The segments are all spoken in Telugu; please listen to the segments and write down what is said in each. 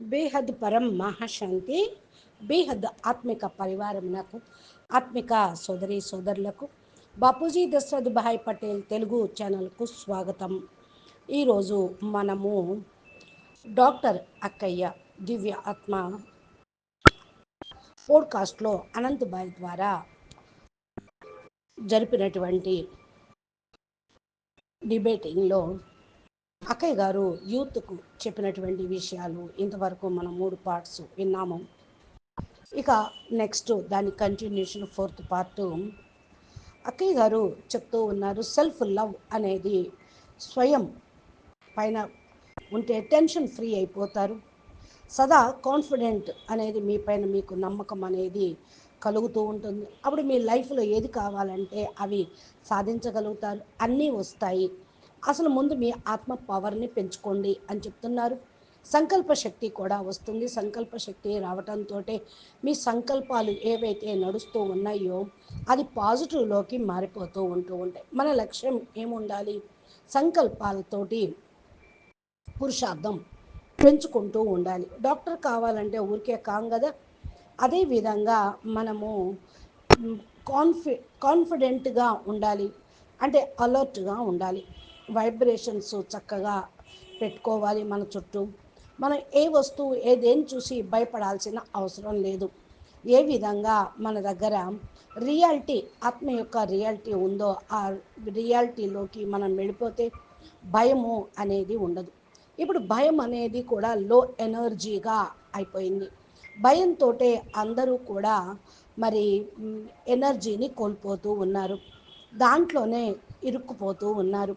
బేహద్ పరం మహాశాంతి బేహద్ ఆత్మిక పరివారమునకు ఆత్మిక సోదరి సోదరులకు. బాపూజీ దశరథ్ భాయ్ పటేల్ తెలుగు ఛానల్కు స్వాగతం. ఈరోజు మనము డాక్టర్ అక్కయ్య దివ్య ఆత్మ పోడ్కాస్ట్లో అనంత్ భాయ్ ద్వారా జరిపినటువంటి డిబేటింగ్లో అక్కయ్య గారు యూత్కు చెప్పినటువంటి విషయాలు ఇంతవరకు మనం మూడు పార్ట్స్ విన్నాము. ఇక నెక్స్ట్ దాని కంటిన్యూషన్ ఫోర్త్ పార్ట్ అక్కయ్య గారు చెప్తూ ఉన్నారు సెల్ఫ్ లవ్ అనేది స్వయం పైన ఉంటే టెన్షన్ ఫ్రీ అయిపోతారు. సదా కాన్ఫిడెంట్ అనేది మీ పైన మీకు నమ్మకం అనేది కలుగుతూ ఉంటుంది. అప్పుడు మీ లైఫ్లో ఏది కావాలంటే అవి సాధించగలుగుతారు. అన్నీ వస్తాయి. అసలు ముందు మీ ఆత్మ పవర్ని పెంచుకోండి అని చెప్తున్నారు. సంకల్ప శక్తి కూడా వస్తుంది. సంకల్ప శక్తి రావటంతో మీ సంకల్పాలు ఏవైతే నడుస్తూ ఉన్నాయో అది పాజిటివ్లోకి మారిపోతూ ఉంటూ ఉంటాయి. మన లక్ష్యం ఏముండాలి? సంకల్పాలతోటి పురుషార్థం పెంచుకుంటూ ఉండాలి. డాక్టర్ కావాలంటే ఊరికే కాం కదా? అదేవిధంగా మనము కాన్ఫి కాన్ఫిడెంట్గా ఉండాలి. అంటే అలర్ట్గా ఉండాలి. వైబ్రేషన్స్ చక్కగా పెట్టుకోవాలి మన చుట్టూ. మనం ఏ వస్తువు ఏదేం చూసి భయపడాల్సిన అవసరం లేదు. ఏ విధంగా మన దగ్గర రియాలిటీ ఆత్మ యొక్క రియాలిటీ ఉందో ఆ రియాలిటీలోకి మనం వెళ్ళిపోతే భయము అనేది ఉండదు. ఇప్పుడు భయం అనేది కూడా లో ఎనర్జీగా అయిపోయింది. భయంతో అందరూ కూడా మరి ఎనర్జీని కోల్పోతూ ఉన్నారు. దాంట్లోనే ఇరుక్కుపోతూ ఉన్నారు.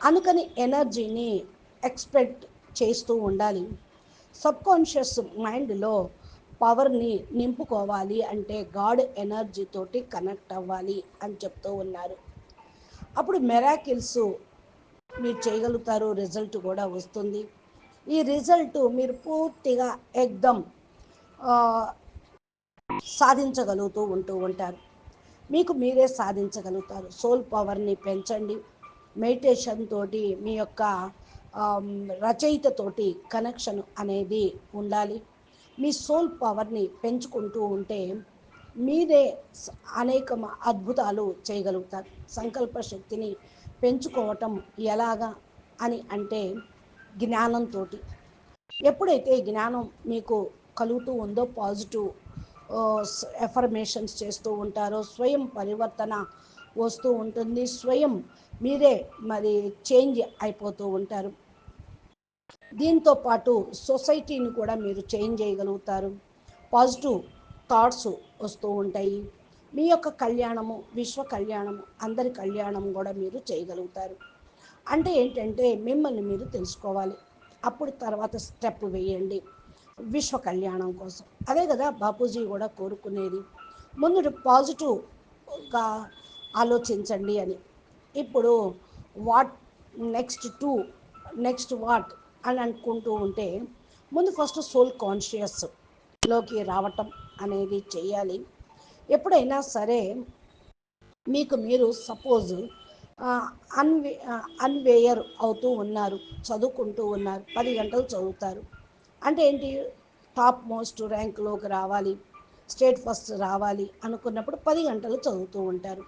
అనుకని ఎనర్జీని ఎక్స్పెక్ట్ చేస్తూ ఉండాలి. సబ్కాన్షియస్ మైండ్లో పవర్ని నింపుకోవాలి అంటే గాడ్ ఎనర్జీతోటి కనెక్ట్ అవ్వాలి అని చెప్తూ ఉన్నారు. అప్పుడు మెరాకిల్స్ మీరు చేయగలుగుతారు రిజల్ట్ కూడా వస్తుంది. ఈ రిజల్ట్ మీరు పూర్తిగా ఎగ్దమ్ సాధించగలుగుతూ ఉంటూ ఉంటారు. మీకు మీరే సాధించగలుగుతారు. సోల్ పవర్ని పెంచండి. మెడిటేషన్ తోటి మీ యొక్క రచయితతోటి కనెక్షన్ అనేది ఉండాలి. మీ సోల్ పవర్ని పెంచుకుంటూ ఉంటే మీరే అనేక అద్భుతాలు చేయగలుగుతారు. సంకల్ప శక్తిని పెంచుకోవటం ఎలాగా అని అంటే జ్ఞానంతో ఎప్పుడైతే జ్ఞానం మీకు కలుగుతూ ఉందో పాజిటివ్ ఎఫర్మేషన్స్ చేస్తూ ఉంటారో స్వయం పరివర్తన వస్తూ ఉంటుంది. స్వయం మీరే మరి చేంజ్ అయిపోతూ ఉంటారు. దీంతో పాటు సొసైటీని కూడా మీరు చేంజ్ చేయగలుగుతారు. పాజిటివ్ థాట్స్ వస్తూ ఉంటాయి. మీ యొక్క కళ్యాణము విశ్వ కళ్యాణము అందరి కళ్యాణం కూడా మీరు చేయగలుగుతారు. అంటే ఏంటంటే మిమ్మల్ని మీరు తెలుసుకోవాలి. అప్పుడు తర్వాత స్టెప్ వేయండి. విశ్వ కళ్యాణం కోసం. అదే కదా బాపూజీ కూడా కోరుకునేది. ముందు పాజిటివ్గా ఆలోచించండి అని. ఇప్పుడు what next to next what అని అనుకుంటూ ఉంటే ముందు ఫస్ట్ సోల్ కాన్షియస్లోకి రావటం అనేది చేయాలి. ఎప్పుడైనా సరే మీకు మీరు సపోజ్ అన్వే అన్వేయర్ అవుతూ ఉన్నారు చదువుకుంటూ ఉన్నారు పది గంటలు చదువుతారు. అంటే ఏంటి? టాప్ మోస్ట్ ర్యాంక్లోకి రావాలి స్టేట్ ఫస్ట్ రావాలి అనుకున్నప్పుడు పది గంటలు చదువుతూ ఉంటారు.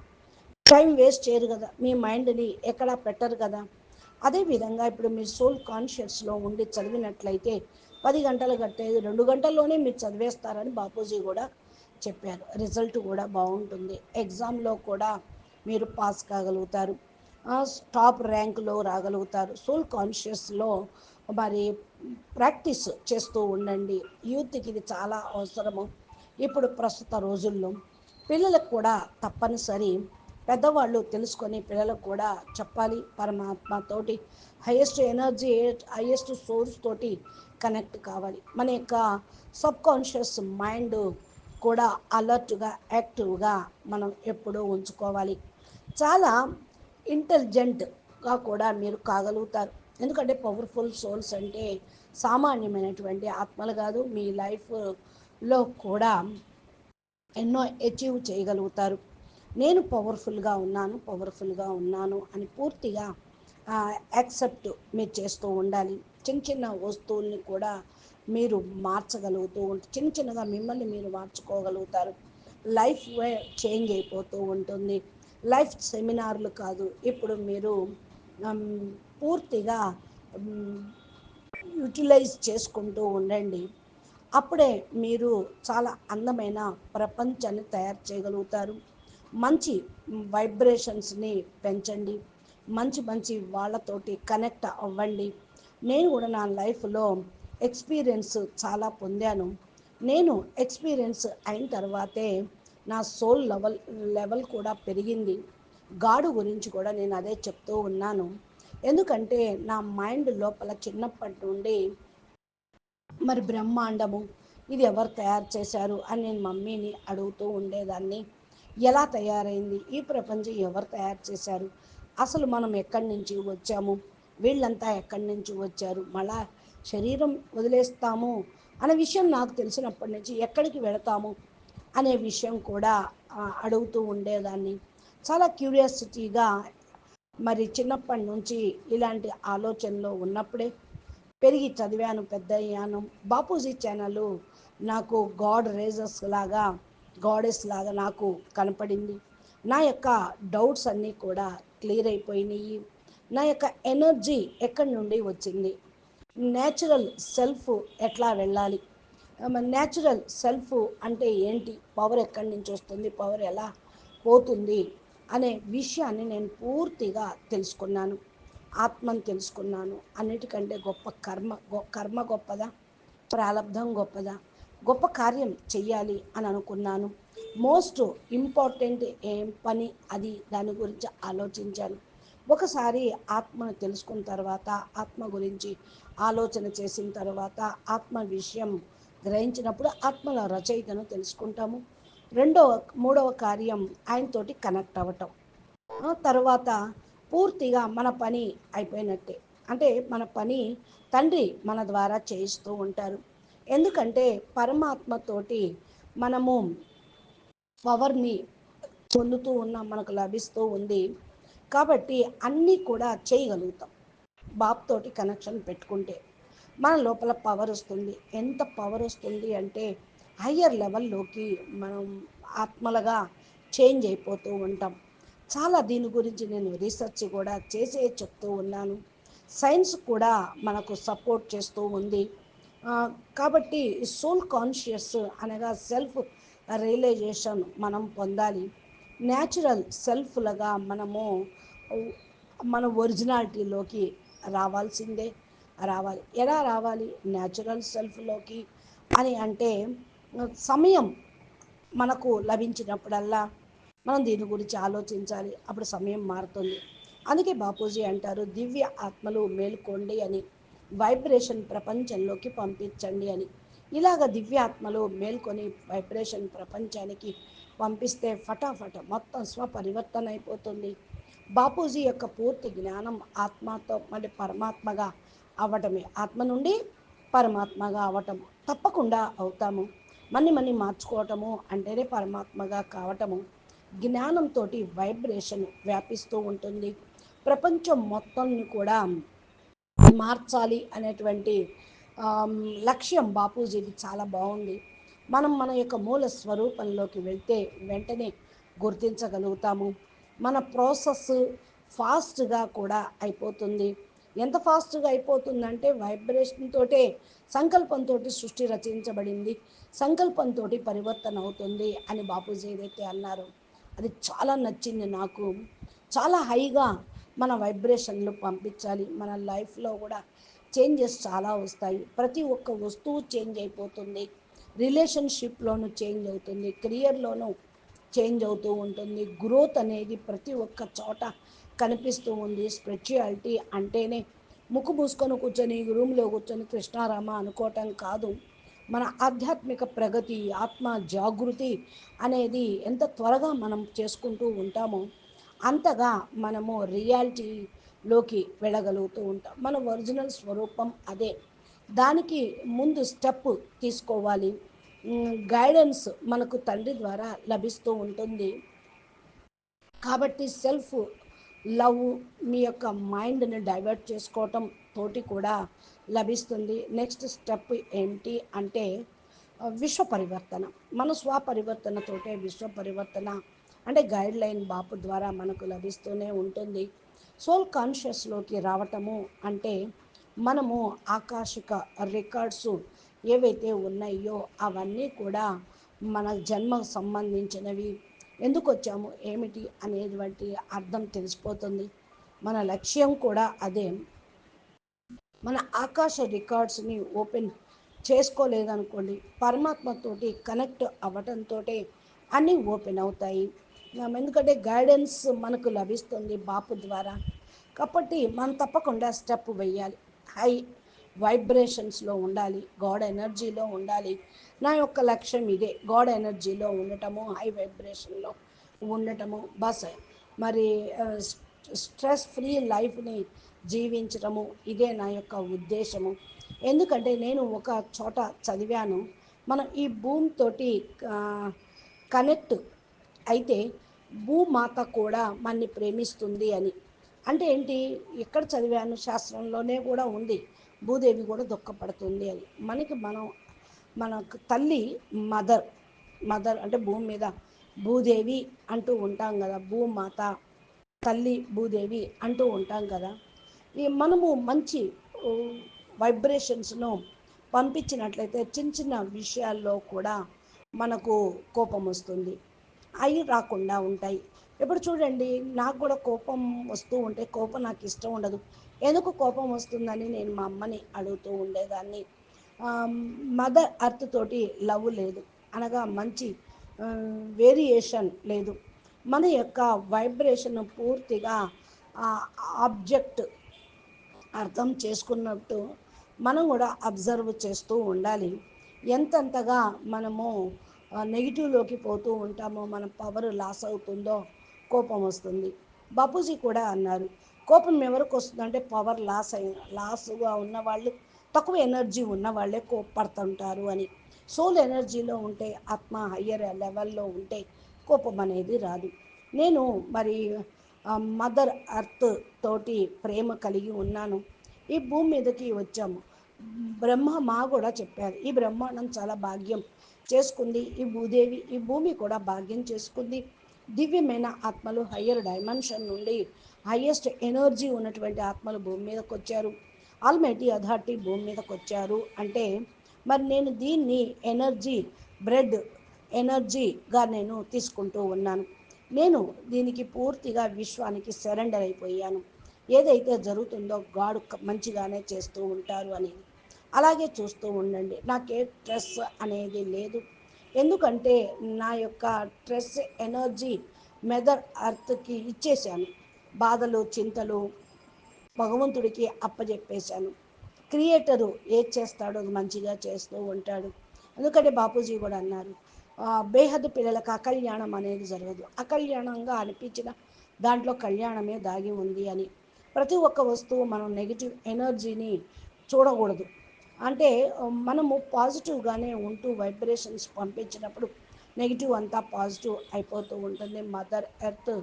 టైం వేస్ట్ చేయరు కదా. మీ మైండ్ని ఎక్కడ పెట్టరు కదా. అదేవిధంగా ఇప్పుడు మీరు సోల్ కాన్షియస్లో ఉండి చదివినట్లయితే పది గంటలు కట్టేది రెండు గంటల్లోనే మీరు చదివేస్తారని బాపూజీ కూడా చెప్పారు. రిజల్ట్ కూడా బాగుంటుంది. ఎగ్జామ్లో కూడా మీరు పాస్ కాగలుగుతారు. టాప్ ర్యాంకులో రాగలుగుతారు. సోల్ కాన్షియస్లో మరి ప్రాక్టీస్ చేస్తూ ఉండండి. యూత్కి ఇది చాలా అవసరము. ఇప్పుడు ప్రస్తుత రోజుల్లో పిల్లలకు కూడా తప్పనిసరి పెద్దవాళ్ళు తెలుసుకొని పిల్లలకు కూడా చెప్పాలి. పరమాత్మతోటి హయ్యెస్ట్ ఎనర్జీ హైయెస్ట్ సోర్స్ తోటి కనెక్ట్ కావాలి. మన యొక్క సబ్ కాన్షియస్ మైండ్ కూడా అలర్ట్గా యాక్టివ్గా మనం ఎప్పుడూ ఉంచుకోవాలి. చాలా ఇంటెలిజెంట్గా కూడా మీరు కాగలుగుతారు. ఎందుకంటే పవర్ఫుల్ సోల్స్ అంటే సామాన్యమైనటువంటి ఆత్మలు కాదు మీ లైఫ్లో కూడా ఎన్నో అచీవ్ చేయగలుగుతారు. నేను పవర్ఫుల్గా ఉన్నాను పవర్ఫుల్గా ఉన్నాను అని పూర్తిగా యాక్సెప్ట్ మీరు చేస్తూ ఉండాలి. చిన్న చిన్న వస్తువుల్ని కూడా మీరు మార్చగలుగుతూ ఉంటే చిన్న చిన్నగా మిమ్మల్ని మీరు మార్చుకోగలుగుతారు. లైఫ్ చేంజ్ అయిపోతూ ఉంటుంది. లైఫ్ సెమినార్లు కాదు. ఇప్పుడు మీరు పూర్తిగా యూటిలైజ్ చేసుకుంటూ ఉండండి. అప్పుడే మీరు చాలా అందమైన ప్రపంచాన్ని తయారు చేయగలుగుతారు. మంచి వైబ్రేషన్స్ని పెంచండి. మంచి మంచి వాళ్ళతోటి కనెక్ట్ అవ్వండి. నేను కూడా నా లైఫ్లో ఎక్స్పీరియన్స్ చాలా పొందాను. నేను ఎక్స్పీరియన్స్ అయిన తర్వాతే నా సోల్ లెవెల్ లెవెల్ కూడా పెరిగింది. గాడు గురించి కూడా నేను అదే చెప్తూ ఉన్నాను. ఎందుకంటే నా మైండ్ లోపల చిన్నప్పటి నుండి మరి బ్రహ్మాండము ఇది ఎవరు తయారు చేశారు అని నేను మమ్మీని అడుగుతూ ఉండేదాన్ని. ఎలా తయారైంది? ఈ ప్రపంచం ఎవరు తయారు చేశారు? అసలు మనం ఎక్కడి నుంచి వచ్చాము? వీళ్ళంతా ఎక్కడి నుంచి వచ్చారు? మళ్ళా శరీరం వదిలేస్తాము అనే విషయం నాకు తెలిసినప్పటి నుంచి ఎక్కడికి వెళతాము అనే విషయం కూడా అడుగుతూ ఉండేదాన్ని. చాలా క్యూరియాసిటీగా మరి చిన్నప్పటి నుంచి ఇలాంటి ఆలోచనలో ఉన్నప్పుడే పెరిగి చదివాను పెద్ద అయ్యాను బాపూజీ ఛానల్ నాకు గాడ్ రేజర్స్ లాగా గాడెస్ లాగా నాకు కనపడింది. నా యొక్క డౌట్స్ అన్నీ కూడా క్లియర్ అయిపోయినాయి. నా యొక్క ఎనర్జీ ఎక్కడి నుండి వచ్చింది? న్యాచురల్ సెల్ఫ్ ఎట్లా వెళ్ళాలి? న్యాచురల్ సెల్ఫ్ అంటే ఏంటి? పవర్ ఎక్కడి నుంచి వస్తుంది? పవర్ ఎలా పోతుంది? అనే విషయాన్ని నేను పూర్తిగా తెలుసుకున్నాను. ఆత్మను తెలుసుకున్నాను. అన్నిటికంటే గొప్ప కర్మ కర్మ గొప్పదా? ప్రారంధం గొప్పదా? గొప్ప కార్యం చెయ్యాలి అని అనుకున్నాను. మోస్ట్ ఇంపార్టెంట్ ఏం పని అది దాని గురించి ఆలోచించాను. ఒకసారి ఆత్మను తెలుసుకున్న తర్వాత ఆత్మ గురించి ఆలోచన చేసిన తర్వాత ఆత్మ విషయం గ్రహించినప్పుడు ఆత్మల రచయితను తెలుసుకుంటాము. రెండవ మూడవ కార్యం ఆయనతోటి కనెక్ట్ అవ్వటం. తర్వాత పూర్తిగా మన పని అయిపోయినట్టే. అంటే మన పని తండ్రి మన ద్వారా చేయిస్తూ ఉంటారు. ఎందుకంటే పరమాత్మతోటి మనము పవర్ని పొందుతూ ఉన్నాం మనకు లభిస్తూ ఉంది. కాబట్టి అన్నీ కూడా చేయగలుగుతాం. బాబుతోటి కనెక్షన్ పెట్టుకుంటే మన లోపల పవర్ వస్తుంది. ఎంత పవర్ వస్తుంది అంటే హయ్యర్ లెవెల్లోకి మనం ఆత్మలుగా చేంజ్ అయిపోతూ ఉంటాం. చాలా దీని గురించి నేను రీసెర్చ్ కూడా చేసే చెప్తూ ఉన్నాను. సైన్స్ కూడా మనకు సపోర్ట్ చేస్తూ ఉంది. కాబట్టి సోల్ కాన్షియస్ అనగా సెల్ఫ్ రియలైజేషన్ మనం పొందాలి. న్యాచురల్ సెల్ఫ్లుగా మనము మన ఒరిజినాలిటీలోకి రావాల్సిందే రావాలి. ఎలా రావాలి? న్యాచురల్ సెల్ఫ్లోకి అని అంటే సమయం మనకు లభించినప్పుడల్లా మనం దీని గురించి ఆలోచించాలి. అప్పుడు సమయం మారుతుంది. అందుకే బాపూజీ అంటారు దివ్య ఆత్మలు మేల్కోండి అని. వైబ్రేషన్ ప్రపంచంలోకి పంపించండి అని. ఇలాగ దివ్యాత్మలు మేల్కొని వైబ్రేషన్ ప్రపంచానికి పంపిస్తే ఫటాఫట మొత్తం స్వపరివర్తన అయిపోతుంది. బాపూజీ యొక్క పూర్తి జ్ఞానం ఆత్మతో మళ్ళీ పరమాత్మగా అవ్వటమే ఆత్మ నుండి పరమాత్మగా అవటం. తప్పకుండా అవుతాము. మన్ని మన్ని మార్చుకోవటము అంటేనే పరమాత్మగా కావటము. జ్ఞానంతో వైబ్రేషన్ వ్యాపిస్తూ ఉంటుంది. ప్రపంచం మొత్తం కూడా మార్చాలి అనేటువంటి లక్ష్యం బాపూజీది చాలా బాగుంది. మనం మన యొక్క మూల స్వరూపంలోకి వెళ్తే వెంటనే గుర్తించగలుగుతాము. మన ప్రాసెస్ ఫాస్ట్గా కూడా అయిపోతుంది. ఎంత ఫాస్ట్గా అయిపోతుందంటే వైబ్రేషన్ తోటే సంకల్పంతో సృష్టి రచించబడింది. సంకల్పంతో పరివర్తన అవుతుంది అని బాపూజీ ఏదైతే అన్నారు అది చాలా నచ్చింది నాకు. చాలా హైగా మన వైబ్రేషన్లు పంపించాలి. మన లైఫ్లో కూడా చేంజెస్ చాలా వస్తాయి. ప్రతి ఒక్క వస్తువు చేంజ్ అయిపోతుంది. రిలేషన్షిప్లోనూ చేంజ్ అవుతుంది. కెరియర్లోనూ చేంజ్ అవుతూ ఉంటుంది. గ్రోత్ అనేది ప్రతి ఒక్క చోట కనిపిస్తూ ఉంది. స్పిరిచువాలిటీ అంటేనే ముక్కు మూసుకొని కూర్చొని రూమ్లో కూర్చొని కృష్ణారామ అనుకోవటం కాదు. మన ఆధ్యాత్మిక ప్రగతి ఆత్మ జాగృతి అనేది ఎంత త్వరగా మనం చేసుకుంటూ ఉంటామో అంతగా మనము రియాలిటీలోకి వెళ్ళగలుగుతూ ఉంటాం. మన ఒరిజినల్ స్వరూపం అదే. దానికి ముందు స్టెప్ తీసుకోవాలి. గైడెన్స్ మనకు తండ్రి ద్వారా లభిస్తూ ఉంటుంది. కాబట్టి సెల్ఫ్ లవ్ మీ యొక్క మైండ్ని డైవర్ట్ చేసుకోవటం తోటి కూడా లభిస్తుంది. నెక్స్ట్ స్టెప్ ఏంటి అంటే విశ్వ పరివర్తన మన స్వపరివర్తనతోటే విశ్వ పరివర్తన అంటే గైడ్ లైన్ బాపు ద్వారా మనకు లభిస్తూనే ఉంటుంది. సోల్ కాన్షియస్లోకి రావటము అంటే మనము ఆకాశిక రికార్డ్స్ ఏవైతే ఉన్నాయో అవన్నీ కూడా మన జన్మకు సంబంధించినవి. ఎందుకు వచ్చాము? ఏమిటి? అనేటువంటి అర్థం తెలిసిపోతుంది. మన లక్ష్యం కూడా అదే. మన ఆకాశ రికార్డ్స్ని ఓపెన్ చేసుకోలేదనుకోండి పరమాత్మతోటి కనెక్ట్ అవ్వటంతో అన్నీ ఓపెన్ అవుతాయి. ఎందుకంటే గైడెన్స్ మనకు లభిస్తుంది బాపు ద్వారా. కాబట్టి మనం తప్పకుండా స్టెప్ వేయాలి. హై వైబ్రేషన్స్లో ఉండాలి గాడ్ ఎనర్జీలో ఉండాలి. నా యొక్క లక్ష్యం ఇదే గాడ్ ఎనర్జీలో ఉండటము హై వైబ్రేషన్లో ఉండటము. బస్ మరి స్ట్రెస్ ఫ్రీ లైఫ్ని జీవించడము ఇదే నా యొక్క ఉద్దేశము. ఎందుకంటే నేను ఒక చోట చదివాను మనం ఈ భూమితోటి కనెక్ట్ అయితే భూమాత కూడా మనని ప్రేమిస్తుంది అని. అంటే ఏంటి? ఎక్కడ చదివాను? శాస్త్రంలోనే కూడా ఉంది. భూదేవి కూడా దుఃఖపడుతుంది అని. మనకి మనం మన తల్లి మదర్ మదర్ అంటే భూమి మీద భూదేవి అంటూ ఉంటాం కదా. భూమాత తల్లి భూదేవి అంటూ ఉంటాం కదా. ఈ మనము మంచి వైబ్రేషన్స్ను పంపించినట్లయితే చిన్న చిన్న విషయాల్లో కూడా మనకు కోపం వస్తుంది. అవి రాకుండా ఉంటాయి. ఇప్పుడు చూడండి నాకు కూడా కోపం వస్తూ ఉంటే కోపం నాకు ఇష్టం ఉండదు. ఎందుకు కోపం వస్తుందని నేను మా అమ్మని అడుగుతూ ఉండేదాన్ని. మదర్ అర్త్ తోటి లవ్ లేదు. అనగా మంచి వేరియేషన్ లేదు. మన యొక్క వైబ్రేషన్ పూర్తిగా ఆబ్జెక్ట్ అర్థం చేసుకున్నట్టు మనం కూడా అబ్జర్వ్ చేస్తూ ఉండాలి. ఎంతెంతగా మనము నెగిటివ్లోకి పోతూ ఉంటామో మన పవర్ లాస్ అవుతుందో కోపం వస్తుంది. బాపూజీ కూడా అన్నారు కోపం ఎవరికి వస్తుందంటే పవర్ లాస్ అయిన లాస్గా ఉన్న వాళ్ళు తక్కువ ఎనర్జీ ఉన్న వాళ్ళే కోపడుతుంటారు అని. సోల్ ఎనర్జీలో ఉంటే ఆత్మ హయ్యర్ లెవెల్లో ఉంటే కోపం అనేది రాదు. నేను మరి మదర్ అర్త్ తోటి ప్రేమ కలిగి ఉన్నాను. ఈ భూమి మీదకి వచ్చాము. బ్రహ్మ మా కూడా చెప్పారు ఈ బ్రహ్మాండం చాలా భాగ్యం. చేసుకుంది. ఈ భూదేవి ఈ భూమి కూడా భాగ్యం చేసుకుంది. దివ్యమైన ఆత్మలు హయ్యర్ డైమెన్షన్ నుండి హయ్యెస్ట్ ఎనర్జీ ఉన్నటువంటి ఆత్మలు భూమి మీదకి వచ్చారు. ఆల్మైటీ అథారిటీ భూమి మీదకి వచ్చారు. అంటే మరి నేను దీన్ని ఎనర్జీ బ్రెడ్ ఎనర్జీగా నేను తీసుకుంటూ ఉన్నాను. నేను దీనికి పూర్తిగా విశ్వానికి సరెండర్ అయిపోయాను. ఏదైతే జరుగుతుందో గాడు మంచిగానే చేస్తూ ఉంటారు అనేది. అలాగే చూస్తూ ఉండండి. నాకే స్ట్రెస్ అనేది లేదు. ఎందుకంటే నా యొక్క స్ట్రెస్ ఎనర్జీ మెదర్ అర్త్కి ఇచ్చేసాను బాధలు చింతలు భగవంతుడికి అప్పజెప్పేశాను. క్రియేటరు ఏది చేస్తాడో అది మంచిగా చేస్తూ ఉంటాడు. ఎందుకంటే బాపూజీ కూడా అన్నారు బేహద్ పిల్లలకు అకళ్యాణం అనేది జరగదు. అకళ్యాణంగా అనిపించిన దాంట్లో కళ్యాణమే దాగి ఉంది అని. ప్రతి ఒక్క వస్తువు మనం నెగిటివ్ ఎనర్జీని చూడకూడదు. అంటే మనము పాజిటివ్గానే ఉంటూ వైబ్రేషన్స్ పంపించినప్పుడు నెగిటివ్ అంతా పాజిటివ్ అయిపోతూ ఉంటుంది. మదర్ ఎర్త్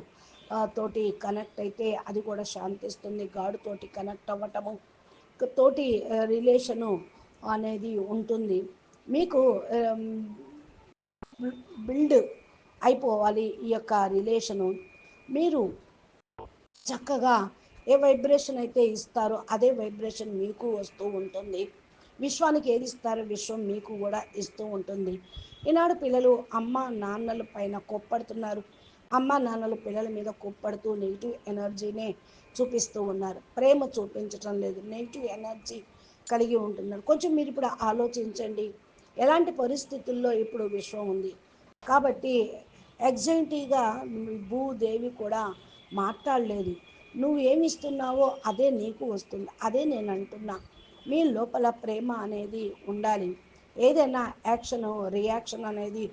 తోటి కనెక్ట్ అయితే అది కూడా శాంతిస్తుంది. గాడ్ తోటి కనెక్ట్ అవ్వటము తోటి రిలేషను అనేది ఉంటుంది. మీకు బిల్డ్ అయిపోవాలి ఈ యొక్క రిలేషను. మీరు చక్కగా ఏ వైబ్రేషన్ అయితే ఇస్తారో అదే వైబ్రేషన్ మీకు వస్తూ ఉంటుంది. విశ్వానికి ఏది ఇస్తారో విశ్వం మీకు కూడా ఇస్తూ ఉంటుంది. ఈనాడు పిల్లలు అమ్మ నాన్నల పైన కోప్పడుతున్నారు. అమ్మ నాన్నలు పిల్లల మీద కోప్పడుతూ నెగిటివ్ ఎనర్జీనే చూపిస్తూ ఉన్నారు. ప్రేమ చూపించటం లేదు. నెగిటివ్ ఎనర్జీ కలిగి ఉంటున్నారు. కొంచెం మీరు ఇప్పుడు ఆలోచించండి. ఎలాంటి పరిస్థితుల్లో ఇప్పుడు విశ్వం ఉంది? కాబట్టి ఎగ్జైటీగా భూదేవి కూడా మాట్లాడలేదు. నువ్వు ఏమి ఇస్తున్నావో అదే నీకు వస్తుంది. అదే నేను అంటున్నా. మీ లోపల ప్రేమ అనేది ఉండాలి. ఏదైనా యాక్షన్ రియాక్షన్ అనేది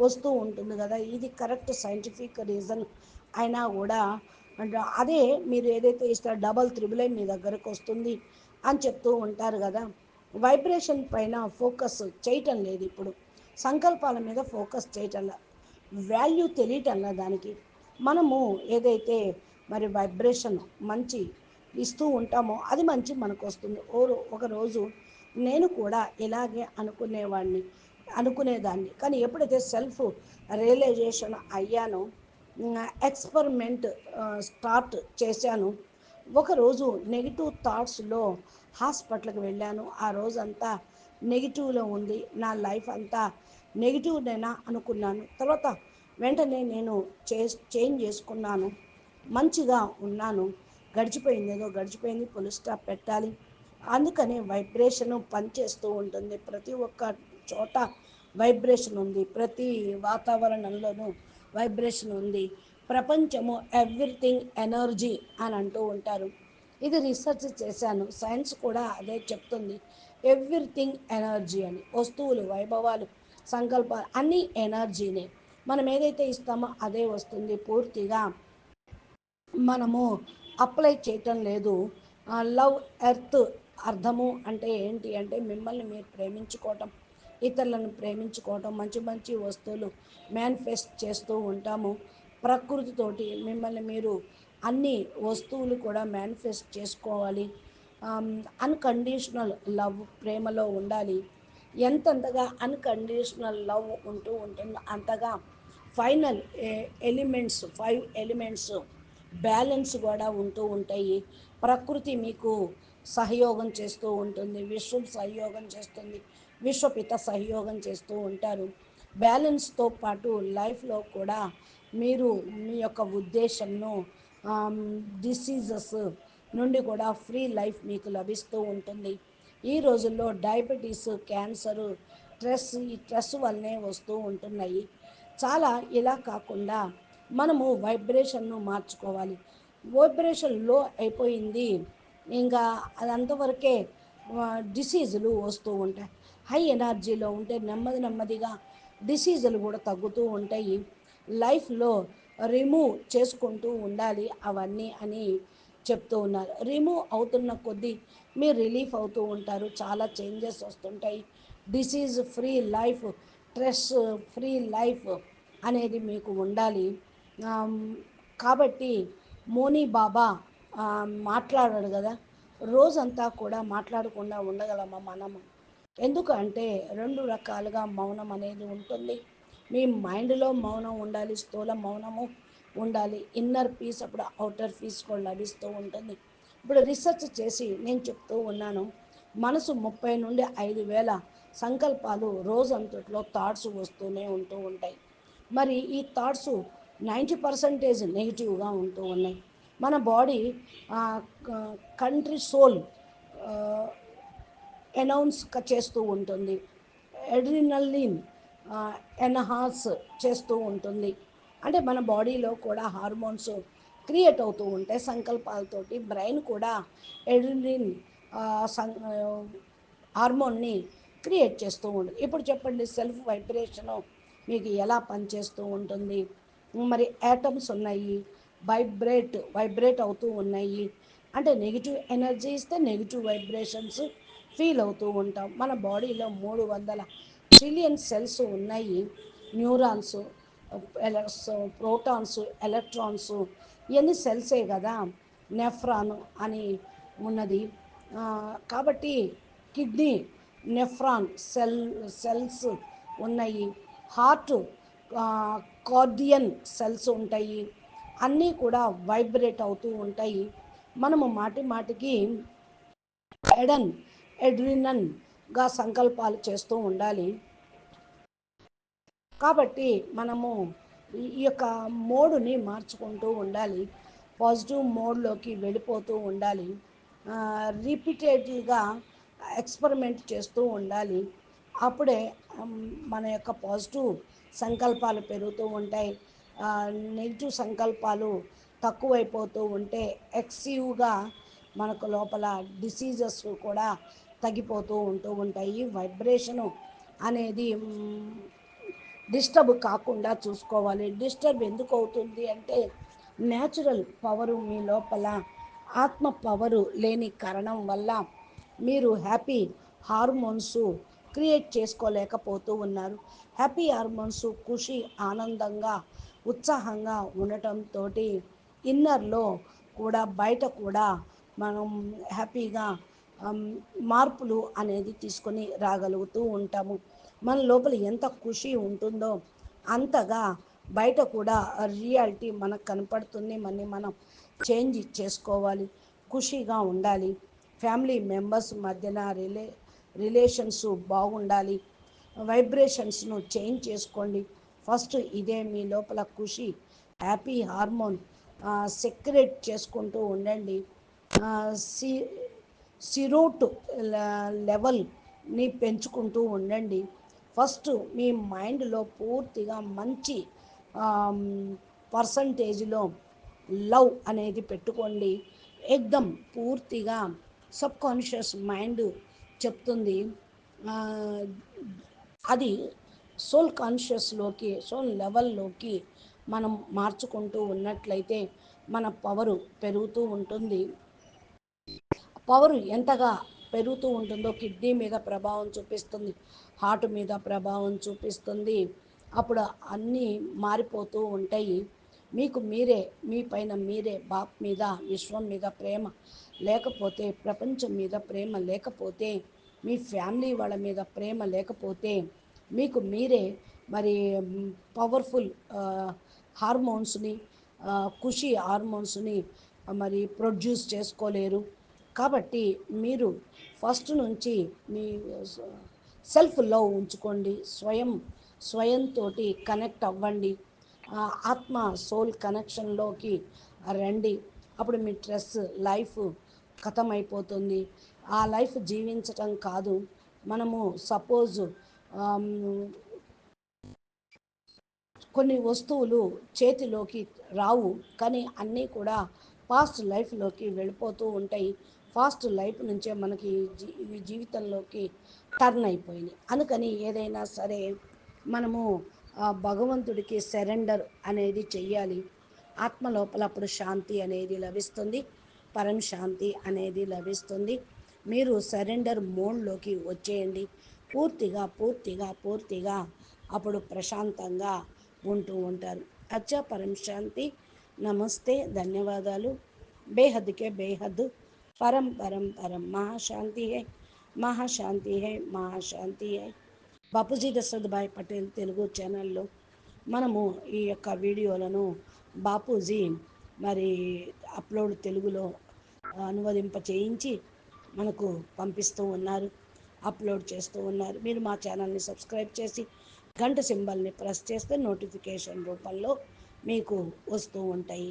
వస్తూ ఉంటుంది కదా. ఇది కరెక్ట్ సైంటిఫిక్ రీజన్ అయినా కూడా అంటే అదే మీరు ఏదైతే ఇస్తారో డబల్ త్రిబుల్ మీ దగ్గరకు వస్తుంది అని చెప్తూ ఉంటారు కదా. వైబ్రేషన్ పైన ఫోకస్ చేయటం లేదు ఇప్పుడు. సంకల్పాల మీద ఫోకస్ చేయటం లేదు వాల్యూ తెలియటంలా దానికి. మనము ఏదైతే మరి వైబ్రేషన్ మంచి ఇస్తూ ఉంటామో అది మంచి మనకు వస్తుంది ఓ ఒకరోజు నేను కూడా ఇలాగే అనుకునేవాడిని అనుకునేదాన్ని. కానీ ఎప్పుడైతే సెల్ఫ్ రియలైజేషన్ అయ్యానో ఎక్స్పెరిమెంట్ స్టార్ట్ చేశాను ఒకరోజు నెగిటివ్ థాట్స్లో హాస్పిటల్కి వెళ్ళాను. ఆ రోజంతా నెగిటివ్లో ఉంది. నా లైఫ్ అంతా నెగిటివ్నేనా అనుకున్నాను. తర్వాత వెంటనే నేను చే చేంజ్ చేసుకున్నాను. మంచిగా ఉన్నాను. గడిచిపోయింది ఏదో గడిచిపోయింది పులి స్టాప్ పెట్టాలి. అందుకని వైబ్రేషన్ పనిచేస్తూ ఉంటుంది. ప్రతి ఒక్క చోట వైబ్రేషన్ ఉంది. ప్రతి వాతావరణంలోనూ వైబ్రేషన్ ఉంది. ప్రపంచము ఎవ్రీథింగ్ ఎనర్జీ అని అంటూ ఉంటారు. ఇది రీసెర్చ్ చేశాను. సైన్స్ కూడా అదే చెప్తుంది. ఎవ్రీథింగ్ ఎనర్జీ అని. వస్తువులు వైభవాలు సంకల్పాలు అన్నీ ఎనర్జీనే మనం ఏదైతే ఇస్తామో అదే వస్తుంది. పూర్తిగా మనము అప్లై చేయటం లేదు. లవ్ ఎర్త్ అర్థము అంటే ఏంటి అంటే మిమ్మల్ని మీరు ప్రేమించుకోవటం ఇతరులను ప్రేమించుకోవటం మంచి మంచి వస్తువులు మేనిఫెస్ట్ చేస్తూ ఉంటాము. ప్రకృతితోటి మిమ్మల్ని మీరు అన్ని వస్తువులు కూడా మేనిఫెస్ట్ చేసుకోవాలి. అన్కండిషనల్ లవ్ ప్రేమలో ఉండాలి. ఎంతంతగా అన్కండిషనల్ లవ్ ఉంటూ ఉంటుందో అంతగా final elements five elements balance కూడా ఉంటూ ఉంటాయి. ప్రకృతి మీకు సహయోగం చేస్తూ ఉంటుంది. విశ్వం సహయోగం చేస్తుంది. విశ్వపిత సహయోగం చేస్తూ ఉంటారు. బ్యాలెన్స్తో పాటు లైఫ్లో కూడా మీరు మీ యొక్క ఉద్దేశంను డిసీజెస్ నుండి కూడా ఫ్రీ లైఫ్ మీకు లభిస్తూ ఉంటుంది. ఈ రోజుల్లో డయాబెటీస్ క్యాన్సరు స్ట్రెస్ ఈ స్ట్రెస్ వల్లనే వస్తూ ఉంటున్నాయి. చాలా ఇలా కాకుండా మనము వైబ్రేషన్ను మార్చుకోవాలి. వైబ్రేషన్లో అయిపోయింది. ఇంకా అది అంతవరకే డిసీజులు వస్తూ ఉంటాయి. హై ఎనర్జీలో ఉంటే నెమ్మది నెమ్మదిగా డిసీజులు కూడా తగ్గుతూ ఉంటాయి. లైఫ్లో రిమూవ్ చేసుకుంటూ ఉండాలి అవన్నీ అని చెప్తూ ఉన్నారు. రిమూవ్ అవుతున్న కొద్దీ మీరు రిలీఫ్ అవుతూ ఉంటారు. చాలా చేంజెస్ వస్తుంటాయి. Disease free life stress free life అనేది మీకు ఉండాలి. కాబట్టి మోనీ బాబా మాట్లాడాడు కదా. రోజంతా కూడా మాట్లాడకుండా ఉండగలమా మనము ఎందుకంటే రెండు రకాలుగా మౌనం అనేది ఉంటుంది. మీ మైండ్లో మౌనం ఉండాలి స్థూల మౌనము ఉండాలి. ఇన్నర్ పీస్ అప్పుడు అవుటర్ పీస్ కూడా లభిస్తూ ఉంటుంది. ఇప్పుడు రీసెర్చ్ చేసి నేను చెప్తూ ఉన్నాను. మనసు ముప్పై నుండి ఐదు వేల సంకల్పాలు రోజంతట్లో థాట్స్ వస్తూనే ఉంటూ ఉంటాయి. మరి ఈ థాట్స్ నైంటీ పర్సంటేజ్ నెగిటివ్గా ఉంటూ ఉన్నాయి. మన బాడీ కంట్రీ సోల్ అనౌన్స్ చేస్తూ ఉంటుంది. ఎడ్రినలిన్ ఎన్హాన్స్ చేస్తూ ఉంటుంది. అంటే మన బాడీలో కూడా హార్మోన్స్ క్రియేట్ అవుతూ ఉంటాయి సంకల్పాలతోటి. బ్రెయిన్ కూడా ఎడ్రిలిన్ హార్మోన్ని క్రియేట్ చేస్తూ ఉంటుంది. ఇప్పుడు చెప్పండి సెల్ఫ్ వైబ్రేషను మీకు ఎలా పనిచేస్తూ ఉంటుంది? మరి యాటమ్స్ ఉన్నాయి వైబ్రేట్ వైబ్రేట్ అవుతూ ఉన్నాయి. అంటే నెగిటివ్ ఎనర్జీ ఇస్తే నెగిటివ్ వైబ్రేషన్స్ ఫీల్ అవుతూ ఉంటాం. మన బాడీలో మూడు వందల ట్రిలియన్ సెల్స్ ఉన్నాయి. న్యూరాన్స్ ప్రోటాన్స్ ఎలక్ట్రాన్స్ ఇవన్నీ సెల్సే కదా? నెఫ్రాన్ అని ఉన్నది. కాబట్టి కిడ్నీ నెఫ్రాన్ సెల్ సెల్స్ ఉన్నాయి. హార్ట్ కార్డియన్ సెల్స్ ఉంటాయి. అన్నీ కూడా వైబ్రేట్ అవుతూ ఉంటాయి. మనము మాటి మాటికి ఎడన్ ఎడ్రినన్గా సంకల్పాలు చేస్తూ ఉండాలి. కాబట్టి మనము ఈ యొక్క మోడుని మార్చుకుంటూ ఉండాలి. పాజిటివ్ మోడ్లోకి వెళ్ళిపోతూ ఉండాలి. రిపీటెడ్గా ఎక్స్పెరిమెంట్ చేస్తూ ఉండాలి. అప్పుడే మన యొక్క పాజిటివ్ సంకల్పాలు పెరుగుతూ ఉంటాయి. నెగిటివ్ సంకల్పాలు తక్కువైపోతూ ఉంటే ఎక్సివ్గా మనకు లోపల డిసీజెస్ కూడా తగ్గిపోతూ ఉంటూ ఉంటాయి. వైబ్రేషను అనేది డిస్టర్బ్ కాకుండా చూసుకోవాలి. డిస్టర్బ్ ఎందుకు అవుతుంది అంటే న్యాచురల్ పవరు మీ లోపల ఆత్మ పవరు లేని కారణం వల్ల మీరు హ్యాపీ హార్మోన్స్ క్రియేట్ చేసుకోలేకపోతూ ఉన్నారు. హ్యాపీ హార్మోన్స్ ఖుషి ఆనందంగా ఉత్సాహంగా ఉండటంతో ఇన్నర్లో కూడా బయట కూడా మనం హ్యాపీగా మార్పులు అనేది తీసుకొని రాగలుగుతూ ఉంటాము. మన లోపల ఎంత ఖుషి ఉంటుందో అంతగా బయట కూడా రియాలిటీ మనకు కనపడుతుంది. మళ్ళీ మనం చేంజ్ చేసుకోవాలి. ఖుషిగా ఉండాలి. ఫ్యామిలీ మెంబర్స్ మధ్యన రిలే రిలేషన్స్ బాగుండాలి. వైబ్రేషన్స్ను చేంజ్ చేసుకోండి. ఫస్ట్ ఇదే మీ లోపల ఖుషి హ్యాపీ హార్మోన్ సెక్రెట్ చేసుకుంటూ ఉండండి. సి సిరోట్ లెవెల్ని పెంచుకుంటూ ఉండండి. ఫస్ట్ మీ మైండ్లో పూర్తిగా మంచి పర్సంటేజ్లో లవ్ అనేది పెట్టుకోండి. ఎగ్దం పూర్తిగా సబ్ కాన్షియస్ మైండ్ చెప్తుంది. అది సోల్ కాన్షియస్లోకి సోల్ లెవెల్లోకి మనం మార్చుకుంటూ ఉన్నట్లయితే మన పవరు పెరుగుతూ ఉంటుంది. పవర్ ఎంతగా పెరుగుతూ ఉంటుందో కిడ్నీ మీద ప్రభావం చూపిస్తుంది హార్ట్ మీద ప్రభావం చూపిస్తుంది. అప్పుడు అన్నీ మారిపోతూ ఉంటాయి. మీకు మీరే మీ పైన మీరే బాప్ మీద విశ్వం మీద ప్రేమ లేకపోతే ప్రపంచం మీద ప్రేమ లేకపోతే మీ ఫ్యామిలీ వాళ్ళ మీద ప్రేమ లేకపోతే మీకు మీరే మరి పవర్ఫుల్ హార్మోన్స్ని ఖుషి హార్మోన్స్ని మరి ప్రొడ్యూస్ చేసుకోలేరు. కాబట్టి మీరు ఫస్ట్ నుంచి మీ సెల్ఫ్ లవ్ ఉంచుకోండి. స్వయం స్వయంతో కనెక్ట్ అవ్వండి. ఆత్మ సోల్ కనెక్షన్లోకి రండి. అప్పుడు మీ స్ట్రెస్ లైఫ్ అయిపోతుంది ఆ లైఫ్ జీవించటం కాదు. మనము సపోజ్ కొన్ని వస్తువులు చేతిలోకి రావు. కానీ అన్నీ కూడా పాస్ట్ లైఫ్లోకి వెళ్ళిపోతూ ఉంటాయి. ఫాస్ట్ లైఫ్ నుంచే మనకి జీ జీవితంలోకి టర్న్ అయిపోయినాయి అందుకని ఏదైనా సరే మనము భగవంతుడికి సరెండర్ అనేది చెయ్యాలి. ఆత్మ లోపల అప్పుడు శాంతి అనేది లభిస్తుంది. పరం శాంతి అనేది లభిస్తుంది. మీరు సరెండర్ మోడ్లోకి వచ్చేయండి. పూర్తిగా పూర్తిగా పూర్తిగా అప్పుడు ప్రశాంతంగా ఉంటూ ఉంటారు. అచ్చా పరం శాంతి. నమస్తే ధన్యవాదాలు. బేహద్కే బేహద్ పరం పరం పరం. మహాశాంతి హే మహాశాంతి హే మహాశాంతి హే. బాపూజీ దశరథభాయ్ పటేల్ తెలుగు ఛానల్లో మనము ఈ యొక్క వీడియోలను బాపూజీ మరి అప్లోడ్ తెలుగులో అనువదింప చేయించి మనకు పంపిస్తూ ఉన్నారు అప్లోడ్ చేస్తూ ఉన్నారు. మీరు మా ఛానల్ని సబ్స్క్రైబ్ చేసి గంట సింబల్ని ప్రెస్ చేస్తే నోటిఫికేషన్ రూపంలో మీకు వస్తూ ఉంటాయి.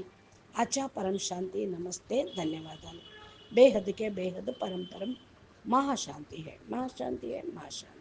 అచా పరం శాంతి నమస్తే ధన్యవాదాలు. బేహద్కే బేహద్ పరంపరం మహాశాంతి హే మహాశాంతి హే మహాశాంతి.